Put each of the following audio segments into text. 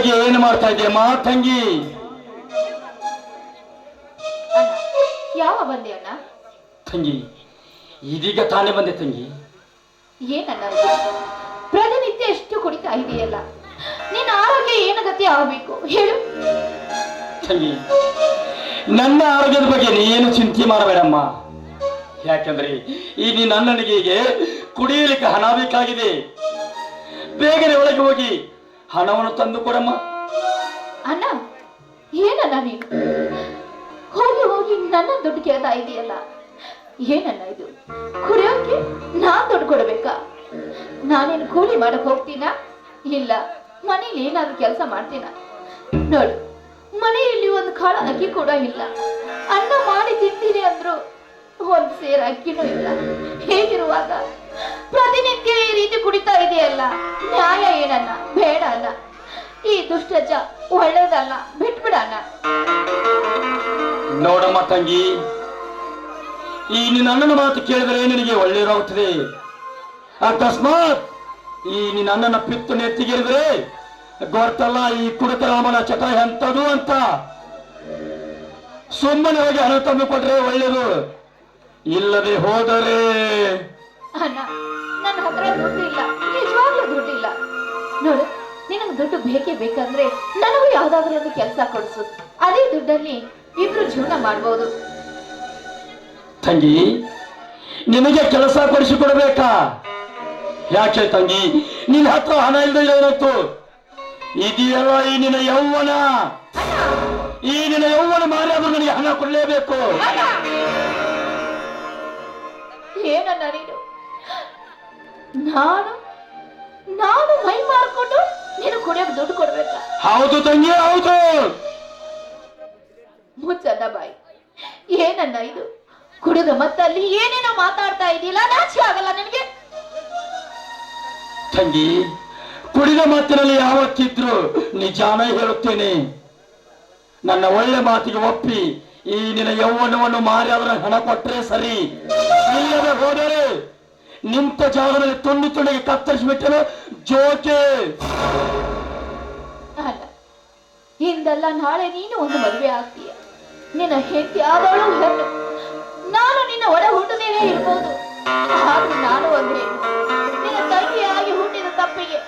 ತಂಗಿ ಒಳಗೆ ಏನು ಮಾಡ್ತಾ ಇದೆಯಮ್ಮ ತಂಗಿ. ಅಣ್ಣ ಯಾವ ಬಂದೆ ಅಣ್ಣ? ತಂಗಿ ಇದೀಗ ತಾನೇ ಬಂದೆ ತಂಗಿ. ಏನಣ್ಣ ಇದು? ಪ್ರತಿನಿತ್ಯ ಎಷ್ಟು ಕುಡಿತಾ ಇದೆಯಲ್ಲ? ನಿನ್ನ ಆರೋಗ್ಯ ಏನು ಗತಿ ಆಗಬೇಕು? ಹೇಳು. ತಂಗಿ ನನ್ನ ಆರೋಗ್ಯದ ಬಗ್ಗೆ ನೀನು ಚಿಂತೆ ಮಾಡಬೇಡಮ್ಮ. ಯಾಕಂದ್ರೆ ಈ ನಿನ್ನ ಅಣ್ಣನಿಗೆ ಕುಡಿಯಲಿಕ್ಕೆ ಹಣ ಬೇಕಾಗಿದೆ. ಬೇಗನೆ ಒಳಗೆ ಹೋಗಿ ಹಣವನ್ನು ತಂದು ಕೊಡಮ್ಮ. ಅಣ್ಣ, ಏನಣ್ಣ ನೀನು? ಹೋಗಿ ಹೋಗಿ ನನ್ನ ದುಡ್ಡು ಕೇಳ್ತಾ ಇದೆಯಲ್ಲ. ಏನಣ್ಣ ಇದು? ಕುಡಿಯೋಕೆ ನಾನ್ ದುಡ್ಡು ಕೊಡ್ಬೇಕಾ? ನಾನೇನು ಕೂಲಿ ಮಾಡಕ್ ಹೋಗ್ತೀನ? ಇಲ್ಲ, ಮನೇಲಿ ಏನಾದ್ರು ಕೆಲಸ ಮಾಡ್ತೀನ? ನೋಡು, ಮನೆಯಲ್ಲಿ ಒಂದು ಕಾಳ ಅಕ್ಕಿ ಕೂಡ ಇಲ್ಲ. ಅನ್ನ ಮಾಡಿ ತಿಂತೀನಿ ಅಂದ್ರು ಒಂದ್ ಸೇರ್ ಅಕ್ಕಿನೂ ಇಲ್ಲ. ಹೇಗಿರುವಾಗ? ಪ್ರತಿನಿತ್ಯ ಈ ರೀತಿ ಕುಡಿತಾ ಇದೆಯಲ್ಲ? ನ್ಯಾಯ ಏನನ್ನ? ಬೇಡ ಅಲ್ಲ. ಈ ದುಷ್ಟಜ ಒಳ್ಳೇದಲ್ಲ ಬಿಟ್ಬಿಡಣ್ಣ ನೋಡಮ್ಮ ತಂಗಿ, ಈ ನಿನ್ನ ಅಣ್ಣನ ಮಾತು ಕೇಳಿದರೆ ನಿನಗೆ ಒಳ್ಳೆಯದಾಗುತ್ತದೆ. ಅಕಸ್ಮಾತ್ ಈ ನಿನ್ನ ಅಣ್ಣನ ಪಿತ್ತು ನೆತ್ತಿಗಿರಿದ್ರೆ ಗೊತ್ತಲ್ಲ ಈ ಕುಡುಕರಾಮನ ಚಟ ಎಂತದು ಅಂತ. ಸುಮ್ಮನೆ ಹೋಗಿ ಹಣ ತಂದು ಕೊಟ್ರೆ ಒಳ್ಳೇದು. ಇಲ್ಲದೆ ಹೋದರೆ ಅಣ್ಣ ನನ್ನ ಹತ್ರ ದುಡ್ಡಿಲ್ಲ ನಿಜವಾಗ್ಲೂ ದುಡ್ಡಿಲ್ಲ ನೋಡು ನಿನಗೆ ದುಡ್ಡು ಬೇಕೇ ಬೇಕಂದ್ರೆ ನನಗೂ ಯಾವ್ದಾದ್ರು ಒಂದು ಕೆಲಸ ಕೊಡಿಸು. ಅದೇ ದುಡ್ಡಲ್ಲಿ ಇಬ್ರು ಜೀವನ ಮಾಡ್ಬೋದು. ತಂಗಿ ನಿನಗೆ ಕೆಲಸ ಕೊಡಿಸಿಕೊಡ್ಬೇಕಾ? ಯಾಕೆ ತಂಗಿ ನಿನ್ನ ಹತ್ರ ಹಣ ಇಲ್ಲದೆ ಏನಾಯ್ತು? ಇದೆಯಲ್ಲ ಈ ನಿನ್ನ ಯೌವನ. ಈ ನಿನ್ನ ಯೌವನ ಮಾರಿ ಆದ್ರೂ ನನಗೆ ಹಣ ಕೊಡಲೇಬೇಕು. ಏನನ್ನ ನೀನು? ನಾನು ನಾನು ಮೈ ಮಾರ್ಕೊಂಡು ನೀನು ಕುಡಿಯೋಕೆ ದುಡ್ಡು ಕೊಡ್ಬೇಕಾ? ಹೌದು ತಂಗಿ ಹೌದು. ಮುಚ್ಚನ್ನ ಬಾಯಿ. ಏನನ್ನ ಇದು? ಕುಡಿದ ಮತ್ತಲ್ಲಿ ಏನೇನೋ ಮಾತಾಡ್ತಾ ಇದೆಯಲ್ಲ ನಾಚಿ ಆಗಲ್ಲ ನಿನಗೆ? ತಂಗಿ ಕುಡಿದ ಮಾತಿನಲ್ಲಿ ಯಾವತ್ತಿದ್ರು ನಿಜಾನ ಹೇಳುತ್ತೇನೆ. ನನ್ನ ಒಳ್ಳೆ ಮಾತಿಗೆ ಒಪ್ಪಿ ಈ ನಿನ್ನ ಯೌವನವನ್ನು ಮಾರಿ ಅದರ ಹಣ ಕೊಟ್ಟರೆ ಸರಿ. ಇಲ್ಲದೆ ಹೋದರೆ ನಿಂತ ಜಾಗದಲ್ಲಿ ತುಂಡು ತುಂಡಿಗೆ ಕತ್ತರಿಸಿಬಿಟ್ಟರೆ ಜೋಕೆ! ಅಲ್ಲ ಹಿಂದಲ್ಲ ನಾಳೆ ನೀನು ಒಂದು ಮದುವೆ ಆಗ್ತೀಯ. ನಿನ್ನ ಹೆಂಡತಿ ಆದವಳು ಹೆಣ್ಣು. ನಾನು ನಿನ್ನ ಒಡ ಹುಟ್ಟದೇನೆ ಇರ್ಬೋದು. ಆದ್ರೂ ನಾನು ಒಂದು ಹೆಣ್ಣು. ನಿನ್ನ ತಂಗಿಯಾಗಿ ಹುಟ್ಟಿದ ತಪ್ಪಿಗೆ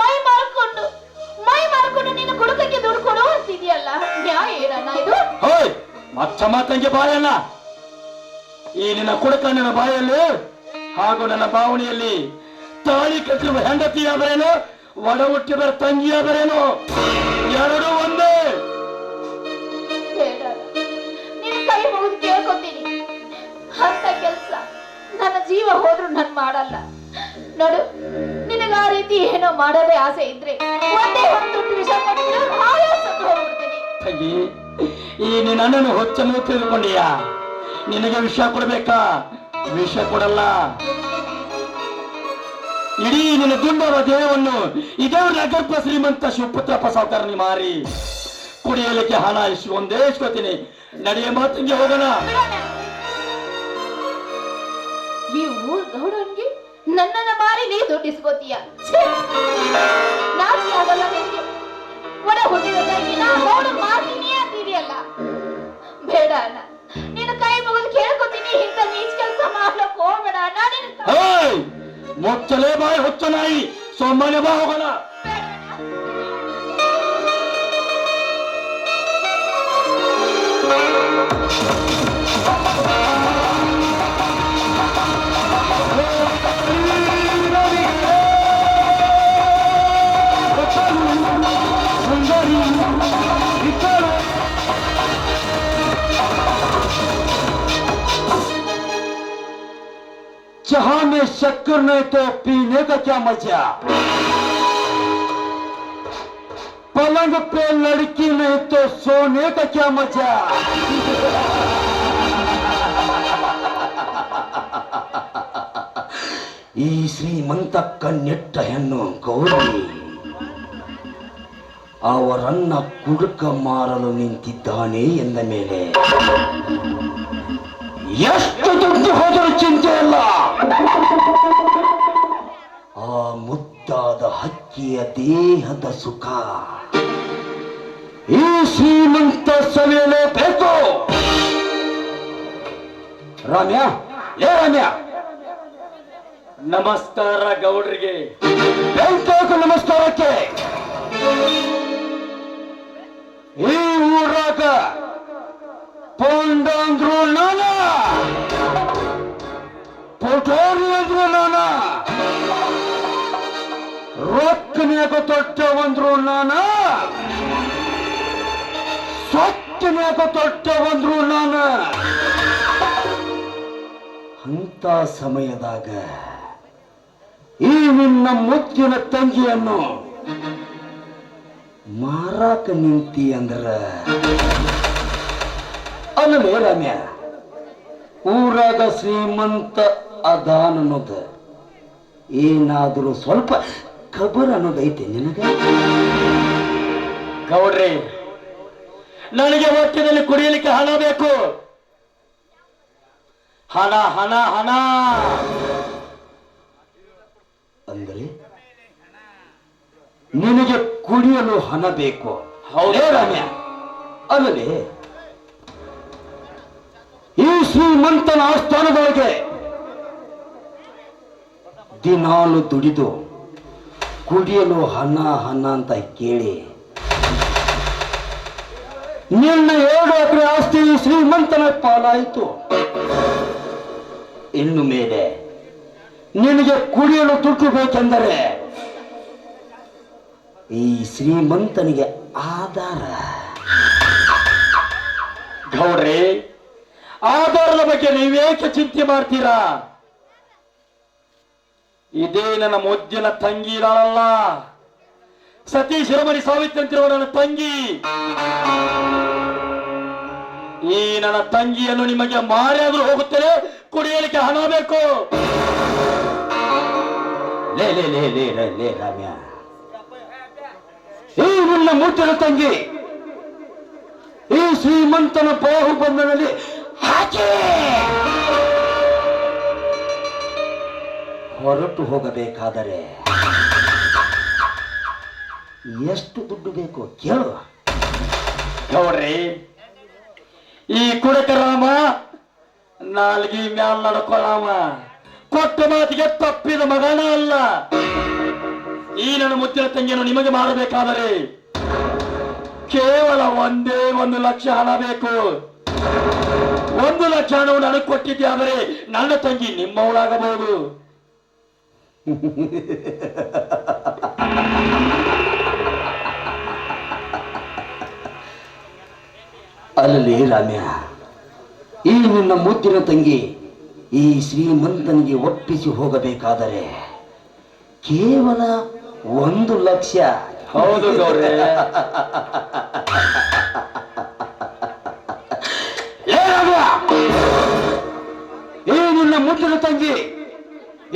ಮೈ ಮಾರ್ಕೊಂಡು ಮೈ ಮಾರ್ಕೊಂಡು ನಿನ್ನ ಕುಡುಕಕ್ಕೆ ದುಡ್ಡು ಕೊಡು ಅಂತಿದೆಯಲ್ಲ? ನ್ಯಾಯ ಏನಣ್ಣ ಇದು? ಹೋಯ್ ಮಾತಂಗೆ ಬಾಯಣ್ಣ. ಈ ನಿನ್ನ ಕುಡುಕ ನಿನ್ನ ಬಾಯಲ್ಲಿ ಹಾಗೂ ನನ್ನ ಬಾವಣಿಯಲ್ಲಿ ತಾಳಿ ಕಟ್ಟಿರುವ ಹೆಂಡತಿಯಾದರೇನು ಒಡ ಹುಟ್ಟಿದರ ತಂಗಿಯಾದರೇನು? ಎರಡು ಒಂದೇ. ಕೈ ಮುಗಿದು ಕೇಳ್ಕೊತೀನಿ. ಅಂತ ಕೆಲ್ಸ. ನನ್ನ ಜೀವ ಹೋದ್ರು ನಾನು ಮಾಡಲ್ಲ. ನೋಡು ನಿನಗ ಆ ರೀತಿ ಏನೋ ಮಾಡೋದೇ ಆಸೆ ಇದ್ರೆ ಒಂದೇ ವಿಷ ಹೋಗ್ಬಿಡ್ತೀನಿ. ತಂಗಿ ಈ ನಿನ್ನ ಹೊಚ್ಚನ್ನು ತಿಳಿದುಕೊಂಡಿಯಾ? ನಿನಗೆ ವಿಷಯ ಕೊಡ್ಬೇಕಾ? ವಿಷ ಕೊಡಲ್ಲ. ಇಡೀ ನಿನ್ನ ದುಂಡವ ದೇಹವನ್ನು ಇದೇ ನಗರ್ಪ ಶ್ರೀಮಂತ ಶಿವಪುತ್ರಪ್ಪ ಸಾವುಕಾರನಿ ಮಾರಿ. ಕುಡಿಯಲಿಕ್ಕೆ ಹಣ ಇಷ್ಟು ಒಂದೇ ಇಸ್ಕೊತೀನಿ ನಡೆಯ ಮಾತಿಗೆ ಹೋಗೋಣ. ಊರ್ ಗೌಡನ್ಗೆ ನನ್ನನ್ನ ಮಾರಿ ನೀ ದುಡ್ಡಿಸ್ಕೋತೀಯ? ಬೇಡ ಅಣ್ಣ. ಕೇಳ್ಕೊತೀನಿ ಇಂಥ ನೀಚ್ ಕೆಲಸ ಮಾಡ್ಲಕ್ ಹೋಗ್ಬೇಡ ಅಣ್ಣ ನಿನ್ನ ಕೈ- ಹೇಯ್! ಮುಚ್ಚಲೇ ಬಾಯಿ ಹೊಚ್ಚ ನಾಯಿ ಸೊಮ್ಮನೆ ಬಾ ಹೋಗೋಣ ಬೇಡ ಅಣ್ಣ. जहां में शक्कर नहीं तो पीने का क्या मजा पलंग पे लड़की नहीं तो सोने का क्या मजा ಈ ಶ್ರೀಮಂತ ಕಣ್ಣೆಟ್ಟ ಹೆಣ್ಣು ಗೌರಿ ಅವರನ್ನ ಕುಡುಕ ಮಾರಲು ನಿಂತಿದ್ದಾನೆ ಎಂದ ಮೇಲೆ ಎಷ್ಟು ದುಡ್ಡು ಹೋದರೂ ಚಿಂತೆ ಇಲ್ಲ. ಆ ಮುದ್ದು ಮುದ್ದಾದ ಹಕ್ಕಿಯ ದೇಹದ ಸುಖ. ಈ ಶ್ರೀಮಂತ ಸವಿಯಲೇಬೇಕು ರಾಮ್ಯ ಲೇ ರಾಮ್ಯ. ನಮಸ್ಕಾರ ಗೌಡ್ರಿಗೆ. ಬೇಕಾಕು ನಮಸ್ಕಾರಕ್ಕೆ. ಈ ಊರಾಗ ಪೌಂಡಂದ್ರು ಅಂದ್ರು ನಾನ? ರೊಕ್ಕನ್ಯಾಗ ತೊಟ್ಟವಂದ್ರು ನಾನ? ಸೊಕ್ಕನ್ಯಾಗ ತೊಟ್ಟವಂದ್ರು ನಾನ? ಅಂತ ಸಮಯದಾಗ ಈ ನಿನ್ನ ಮುತ್ತಿನ ತಂಗಿಯನ್ನು ಮಾರಾಕ ನಿಂತಿ ಅಂದ್ರ ಅಲ್ಲೇ ರಮ್ಯ, ಊರಾಗ ಶ್ರೀಮಂತ ಅದಾನ ಅನ್ನೋದು. ಏನಾದರೂ ಸ್ವಲ್ಪ ಖಬರ್ ಅನ್ನೋದೈತೆ ನಿನಗೆ? ಗೌಡ್ರಿ ನನಗೆ ಹೊಟ್ಟೆದಲ್ಲಿ ಕುಡಿಯಲಿಕ್ಕೆ ಹಣ ಬೇಕು. ಹಣ ಹಣ ಹಣ. ಅಂದ್ರೆ? ನಿನಗೆ ಕುಡಿಯಲು ಹಣ ಬೇಕು. ಹೌದೇ. ರಮ್ಯ ಅಲ್ಲದೆ ಈ ಶ್ರೀಮಂತನ ಆಸ್ಥಾನದೊಳಗೆ ದಿನಾಲು ದುಡಿದು ಕುಡಿಯಲು ಹಣ ಹಣ ಅಂತ ಕೇಳಿ. ನಿನ್ನ ಏಳು ಎಕರೆ ಆಸ್ತಿ ಶ್ರೀಮಂತನ ಪಾಲಾಯಿತು. ಇನ್ನು ಮೇಲೆ ನಿನಗೆ ಕುಡಿಯಲು ದುಡ್ಡು ಬೇಕೆಂದರೆ ಈ ಶ್ರೀಮಂತನಿಗೆ ಆಧಾರ. ಗೌಡ್ರಿ, ಆಧಾರದ ಬಗ್ಗೆ ನೀವೇಕೆ ಚಿಂತೆ ಮಾಡ್ತೀರಾ? ಇದೇ ನನ್ನ ಮೊದ್ಯನ ತಂಗಿ ಇದಾಳಲ್ಲ ಸತೀಶ್ ಶಿರೋಮಣಿ ಸಾವಿತ್ರಿ ಅಂತಿರುವ ನನ್ನ ತಂಗಿ. ಈ ನನ್ನ ತಂಗಿಯನ್ನು ನಿಮಗೆ ಮಾರಿಯಾದ್ರೂ ಹೋಗುತ್ತೇನೆ, ಕುಡಿಯಲಿಕ್ಕೆ ಹಣ ಬೇಕು. ಲೇ ಲೇ ಲೇ ಲೇ ಲೇ ಈ ನನ್ನ ಮೂರ್ತಿನ ತಂಗಿ, ಈ ಶ್ರೀಮಂತನ ಬಾಹುಬಂಧನಲ್ಲಿ ಹಾಕಿ. ಹೊರಟು ಹೋಗಬೇಕಾದರೆ ಎಷ್ಟು ದುಡ್ಡು ಬೇಕು ಕೇಳು ನೋಡ್ರಿ, ಈ ಕುಡಕರಾಮ ನಾಲ್ಗಿ ಮ್ಯಾಲ್ ನಡ್ಕೊಳ್ಳಾಮ ಕೊಟ್ಟ ಮಾತಿಗೆ ತಪ್ಪಿದ ಮಗನ ಅಲ್ಲ. ಈ ನನ್ನ ಮುತ್ತಿನ ತಂಗಿಯನ್ನು ನಿಮಗೆ ಮಾಡಬೇಕಾದರೆ ಕೇವಲ ಒಂದೇ ಒಂದು ಲಕ್ಷ ಹಣ ಬೇಕು. ಒಂದು ಲಕ್ಷ ಹಣವು ನನಗೆ ಕೊಟ್ಟಿದ್ದೆ ಆದರೆ ನನ್ನ ತಂಗಿ ನಿಮ್ಮವಳಾಗಬಹುದು. ಅಲ್ಲಿ ರಾಮ್ಯ. ಈ ನಿನ್ನ ಮುದ್ದಿನ ತಂಗಿ ಈ ಶ್ರೀಮಂತನಿಗೆ ಒಪ್ಪಿಸಿ ಹೋಗಬೇಕಾದರೆ ಕೇವಲ ಒಂದು ಲಕ್ಷ. ಹೌದು! ಈ ನಿನ್ನ ಮುದ್ದಿನ ತಂಗಿ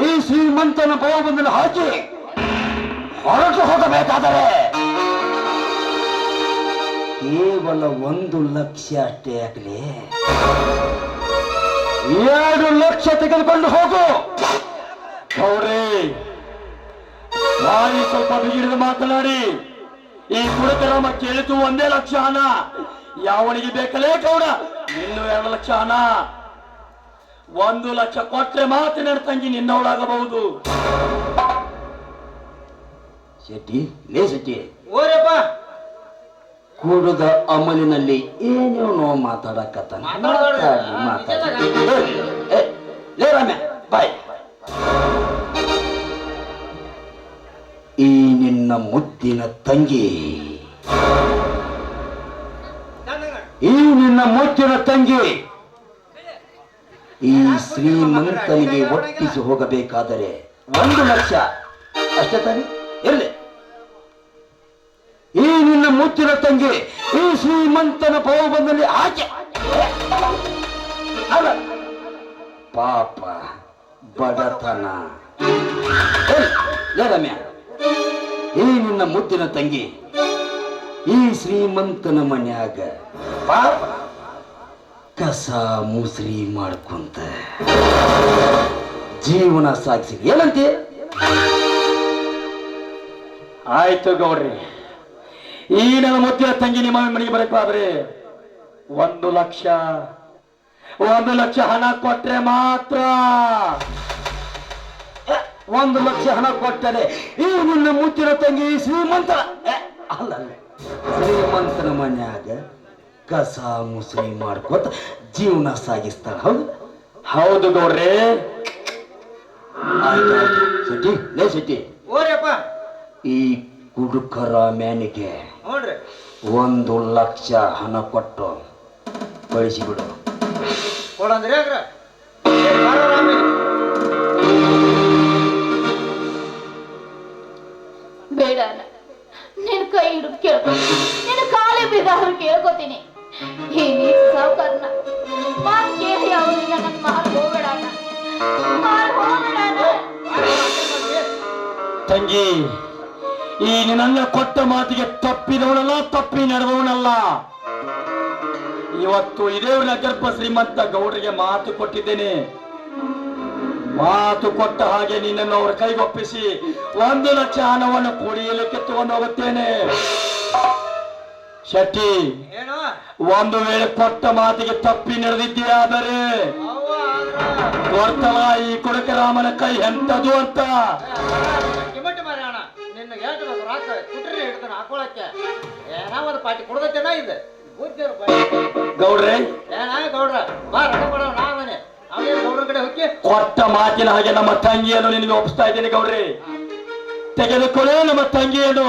ಈ ಶ್ರೀಮಂತನ ಬಾಹುಬಂಧನ ಹಾಕಿ ಹೊರಟು ಹೋಗಬೇಕಾದರೆ ಕೇವಲ ಒಂದು ಲಕ್ಷ ಅಷ್ಟೇ ಆಗಲಿ. ಎರಡು ಲಕ್ಷ ತೆಗೆದುಕೊಂಡು ಹೋಗು. ಗೌರಿ ಬಾಯಿ ಸ್ವಲ್ಪ ಬಿಗಿಡಿದು ಮಾತನಾಡಿ. ಈ ಕುಡಕರಾಮ ಕೇಳಿತು ಒಂದೇ ಲಕ್ಷ ಹಣ. ಯಾವನಿಗೆ ಬೇಕಲೇ ಗೌಡ? ಇನ್ನು ಎರಡು ಲಕ್ಷ ಹಣ. ಒಂದು ಲಕ್ಷ ಕೊಟ್ಟರೆ ಮಾತ್ರ ನನ್ನ ತಂಗಿ ನಿನ್ನವಳಾಗಬಹುದು. ಶೆಟ್ಟಿ ಲೇ ಶೆಟ್ಟಿ. ಓರಪ್ಪ. ಕೂಡದ ಅಮಲಿನಲ್ಲಿ ಏನೇನೋ ಮಾತಾಡಕತ್ತಾನ. ಮಾತಾಡ್ಬೇಡ. ಮಾತಾಡಿ ಮಾತಾಡಿ. ಏ, ಏ, ಲೇ ರಮ್ಯ ಬಾಯ್. ಈ ನಿನ್ನ ಮುತ್ತಿನ ತಂಗಿ. ಈ ನಿನ್ನ ಮುತ್ತಿನ ತಂಗಿ. ಈ ಶ್ರೀಮಂತನಿಗೆ ಒಪ್ಪಿಸಿ ಹೋಗಬೇಕಾದರೆ ಒಂದು ಲಕ್ಷ. ಅಷ್ಟೇ ತಾನೆ? ಎಲ್ಲಿ ಈ ನಿನ್ನ ಮುಚ್ಚಿನ ತಂಗಿ, ಈ ಶ್ರೀಮಂತನ ಬಂದಲ್ಲಿ ಆಚೆ ಅಲ್ಲ. ಪಾಪ ಬಡತನ. ಈ ನಿನ್ನ ಮುತ್ತಿನ ತಂಗಿ, ಈ ಶ್ರೀಮಂತನ ಮನ್ಯಾಗ. ಪಾಪ ಕಸ ಮುಸ್ರಿ ಮಾಡ್ಕೊಂತ. ಜೀವನ ಸಾಗಿಸಿ. ಏನಂತೆ? ಆಯ್ತು ಗೌಡ್ರಿ. ಈ ನನ್ನ ಮುದ್ದಿನ ತಂಗಿ ನಿಮ್ಮ ಮನೆಗೆ ಬರಕಾದ್ರೆ ಒಂದು ಲಕ್ಷ ಒಂದು ಲಕ್ಷ ಹಣ ಕೊಟ್ರೆ ಮಾತ್ರ. ಒಂದು ಲಕ್ಷ ಹಣ ಕೊಟ್ಟರೆ ಈ ನಿನ್ನ ಮುತ್ತಿನ ತಂಗಿ ಶ್ರೀಮಂತ. ಅಲ್ಲ ಶ್ರೀಮಂತನ ಮನ್ಯಾಗ ಕಸ ಮುಸ್ರಿ ಮಾಡ್ಕೊತ ಜೀವನ ಸಾಗಿಸ್ತಾಳ. ಹೌದು? ಹೌದು ಗೌಡ್ರೆ. ಆಯ್ತು ಆಯ್ತು ಶೆಟ್ಟಿ ಲೇ ಶೆಟ್ಟಿ. ಓರಿಯಪ್ಪ ಈ ಕುಡುಕರ ಮ್ಯಾನಿಗೆ ನೋಡ್ರಿ ಒಂದು ಲಕ್ಷ ಹಣ ಕೊಟ್ಟು ಕಳಿಸಿಬಿಡು. ಕೊಡಂದ್ರಿ ಆಗ್ರ ಬೇಡ ನಿನ್ನ ನಿನ್ ಕೈ ಹಿಡಿದು ಕೇಳ್ಕೊತೀನಿ ನಿನ್ನ ಕಾಲೇ ಬಿದ್ದಾದ್ರು ಕೇಳ್ಕೊತೀನಿ. ಈ ನೀಚ ಸಾವುಕಾರನ ಮಾತು ಕೇಳಿ ಅವನಿಗೆ ನನ್ನ ಮಾರು ಹೋಗಬೇಡ ತಂಗಿ, ಈ ನಿನ್ನ ಕೊಟ್ಟ ಮಾತಿಗೆ ತಪ್ಪಿದವನಲ್ಲ, ತಪ್ಪಿ ನಡೆದವನಲ್ಲ. ಇವತ್ತು ಇದೇ ನಗರ್ಭ ಶ್ರೀಮಂತ ಗೌಡರಿಗೆ ಮಾತು ಕೊಟ್ಟಿದ್ದೇನೆ. ಮಾತು ಕೊಟ್ಟ ಹಾಗೆ ನಿನ್ನನ್ನು ಅವರ ಕೈಗೊಪ್ಪಿಸಿ ಒಂದು ಲಕ್ಷ ಹಣವನ್ನು ಕುಡಿಯಲಿಕ್ಕೆ ತಗೊಂಡು ಹೋಗುತ್ತೇನೆ ಶೆಟ್ಟಿ ಏನು? ಒಂದು ವೇಳೆ ಕೊಟ್ಟ ಮಾತಿಗೆ ತಪ್ಪಿ ನಡೆದಿದ್ದೀಯಾದರೆ ಕೊಡ್ತಲ ಈ ಕೊಡಕರಾಮನ ಕೈ ಎಂತದು ಅಂತ. ಗೌಡ್ರೆ. ಕೊಟ್ಟ ಮಾತಿನ ಹಾಗೆ ನಮ್ಮ ತಂಗಿಯನ್ನು ನಿನಗೆ ಒಪ್ಪಿಸ್ತಾ ಇದ್ದೀನಿ ಗೌಡ್ರಿ. ತೆಗೆದುಕೊಳ್ಳೇ ನಮ್ಮ ತಂಗಿಯನ್ನು.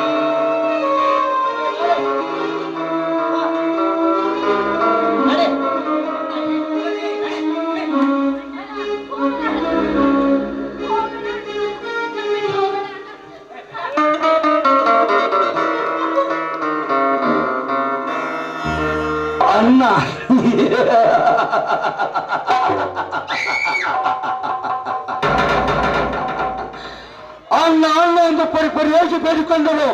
ಎಂದು ಪರಿ ಪರಿಯಾಗಿ ಬೇಡಿಕೊಂಡಳು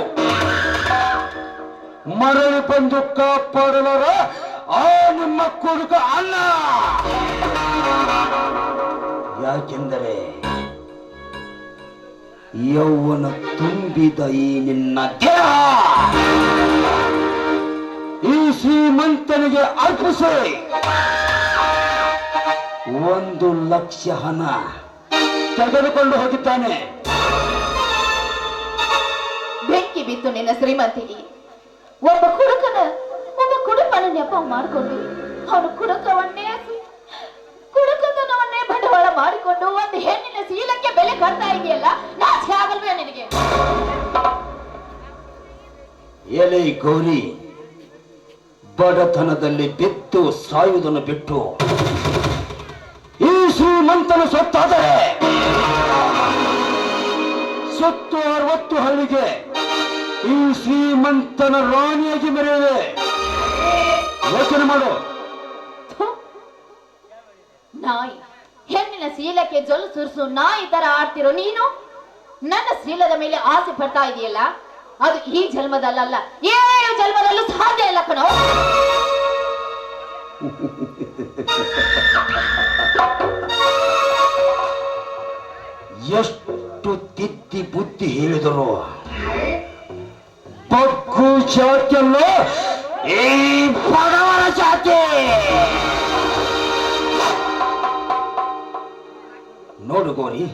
ಮರಳಿ ಬಂದು ಕಾಪಾಡಲರ ಆ ನಿಮ್ಮ ಕುಡುಕ ಅಲ್ಲ. ಯಾಕೆಂದರೆ ಯೌವನ ತುಂಬಿದ ಈ ನಿನ್ನ ದೇಹ ಈ ಶ್ರೀಮಂತನಿಗೆ ಅರ್ಪಿಸಿ. ಒಂದು ಲಕ್ಷ ಹಣ ತೆಗೆದುಕೊಂಡು ಹೋಗಿದ್ದಾನೆ. ಬಿತ್ತು ನಿನ್ನ ಶ್ರೀಮಂತಿಗೆ. ಒಬ್ಬ ಕುಡುಕನ ಒಬ್ಬ ಕುಡುಕನ ನೆಪ ಮಾಡಿಕೊಂಡು, ಅವನು ಕುಡುಕವನ್ನೇ ಕುಡುಕತನವನ್ನೇ ಬಂಡವಾಳ ಮಾಡಿಕೊಂಡು ಒಂದು ಹೆಣ್ಣಿನ ಶೀಲಕ್ಕೆ ಬೆಲೆ ಕಟ್ತಾ ಇದೆಯಲ್ಲ, ನಾಚಿಕೆ ಆಗಲ್ವೇ ನಿನಗೆ? ಎಲೆ ಗೌರಿ, ಬಡತನದಲ್ಲಿ ಬಿತ್ತು ಸಾಯುವುದನ್ನು ಬಿಟ್ಟು ಈ ಶ್ರೀಮಂತನ ಸೊತ್ತಾದರೆ, ಸೊತ್ತು ಅರವತ್ತು ಹಳ್ಳಿಗೆ ಈ ಶ್ರೀಮಂತನ ರಾಣಿಯಾಗಿ ಮೆರೆಯುವೆ ಯೋಚನೆ ಮಾಡು. ನಾಯಿ. ಹೆಣ್ಣಿನ ಶೀಲಕ್ಕೆ ಜೊಲ್ಲು ಸುರಿಸು ನಾಯಿ ತರ ಆಡ್ತಿರೋ ನೀನು? ನನ್ನ ಶೀಲದ ಮೇಲೆ ಆಸೆ ಪಡ್ತಾ ಇದೆಯಲ್ಲ? ಅದು ಈ ಜನ್ಮದಲ್ಲ ಏಳು ಜನ್ಮದಲ್ಲೂ ಸಾಧ್ಯ ಇಲ್ಲ ಕಣೋ. ಎಷ್ಟು ತಿದ್ದಿ ಬುದ್ಧಿ ಹೇಳಿದರು ಬಗ್ಗು ಜಾತಿಯಲ್ಲ ಈ ಬಡವರ ಜಾತಿ ನೋಡು ಗೋರಿ,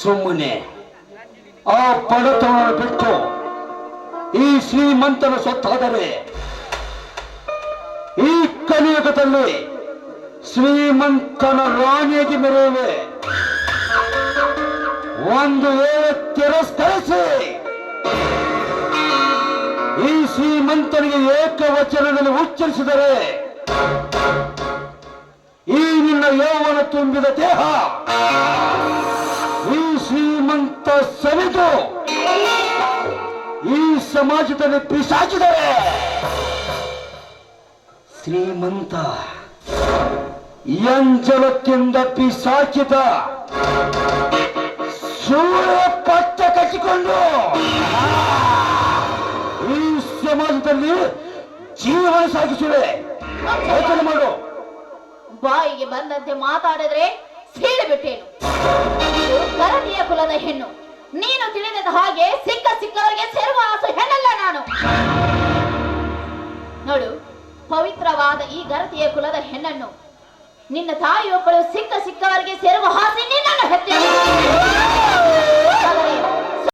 ಸುಮ್ಮನೆ ಆ ಬಡತನ ಬಿಟ್ಟು ಈ ಶ್ರೀಮಂತನ ಸೊತ್ತಾದರೆ ಈ ಕಲಿಯುಗದಲ್ಲಿ ಶ್ರೀಮಂತನ ರಾಣಿಯಾಗಿ ಮೆರೆಯುವೆ. ಒಂದು ವೇಳೆ ತಿರಸ್ಕರಿಸಿ ಶ್ರೀಮಂತನಿಗೆ ಏಕವಚನದಲ್ಲಿ ಉಚ್ಚರಿಸಿದರೆ ಈ ನಿನ್ನ ಯೌವನ ತುಂಬಿದ ದೇಹ ಈ ಶ್ರೀಮಂತ ಸವಿದು ಈ ಸಮಾಜದಲ್ಲಿ ಪಿಸಾಚಿದರೆ ಶ್ರೀಮಂತ ಎಂಜಲಕ್ಕಿಂದ ಪಿಸಾಚಿದ ಸೂರ್ಯ ಪಟ್ಟ ಕಟ್ಟಿಕೊಂಡು ಸಮಾಜದಲ್ಲಿ ಜೀವನ ಸಾಗಿಸುವೆ. ಯೋಚನೆ ಮಾಡು. ಬಾಯಿಗೆ ಬಂದಂತೆ ಮಾತಾಡಿದ್ರೆ ಸೀಳು ಬಿಟ್ಟೇನು. ಇವಳು ಕುಲದ ಹೆಣ್ಣು. ನೀನು ತಿಳಿದ ಹಾಗೆ ಸಿಕ್ಕ ಸಿಕ್ಕವರಿಗೆ ಸೇರುವ ಆಸು ಹೆಣ್ಣಲ್ಲ ನಾನು. ನೋಡು, ಪವಿತ್ರವಾದ ಈ ಗರತಿಯ ಕುಲದ ಹೆಣ್ಣನ್ನು ನಿನ್ನ ತಾಯಿಯೊಬ್ಬಳು ಸಿಕ್ಕ ಸಿಕ್ಕವರಿಗೆ ಸೇರುವ ಹಾಸಿ ನಿನ್ನನ್ನು ಹೆತ್ತೆ